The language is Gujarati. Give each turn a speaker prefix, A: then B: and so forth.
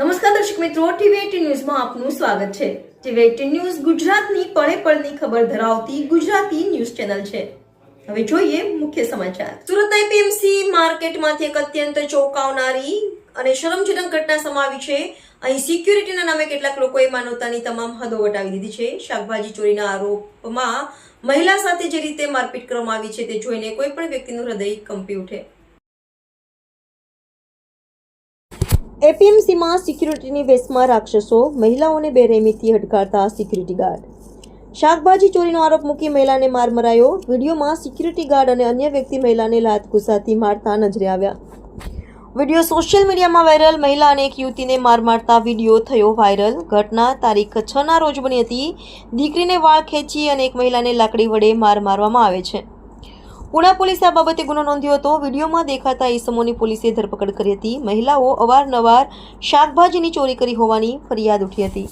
A: નમસ્કાર દર્શક મિત્રો, ટીવી ન્યૂઝમાં આપનું સ્વાગત છે. ટીવી ન્યૂઝ ગુજરાતની પળે પળની ખબર ધરાવતી ગુજરાતી ન્યૂઝ ચેનલ છે. હવે જોઈએ મુખ્ય સમાચાર. સુરત એપીએમસી માર્કેટમાંથી એક અત્યંત ચોંકાવનારી અને શરમજનક ઘટના સમાવી છે. અહીં સિક્યુરિટીના નામે કેટલાક લોકોએ માનવતાની તમામ હદો વટાવી દીધી છે. શાકભાજી ચોરીના આરોપમાં મહિલા સાથે જે રીતે મારપીટ કરવામાં આવી છે તે જોઈને કોઈ પણ વ્યક્તિનું હૃદય કંપી ઉઠે. એપીએમસીમાં સિક્યુરિટીની વેશમાં રાક્ષસો, મહિલાઓને બેરહેમીથી હડકારતા સિક્યુરિટી ગાર્ડ. શાકભાજી ચોરીનો આરોપ મૂકી મહિલાને માર મરાયો વિડીયોમાં સિક્યુરિટી ગાર્ડ અને અન્ય વ્યક્તિ મહિલાને લાત ઘુસાથી મારતા નજરે આવ્યા. વીડિયો સોશિયલ મીડિયામાં વાયરલ. મહિલા અને એક યુવતીને માર મારતા વીડિયો થયો વાયરલ. ઘટના તારીખ છના રોજ બની હતી. દીકરીને વાળ ખેંચી અને એક મહિલાને લાકડી વડે માર મારવામાં આવે છે. પુણા પોલીસે આ બાબતે ગુનો નોંધ્યો હતો. વિડીયોમાં દેખાતા ઈસમોની પોલીસે ધરપકડ કરી હતી. મહિલાઓ અવારનવાર શાકભાજીની ચોરી કરી હોવાની ફરિયાદ ઉઠી હતી.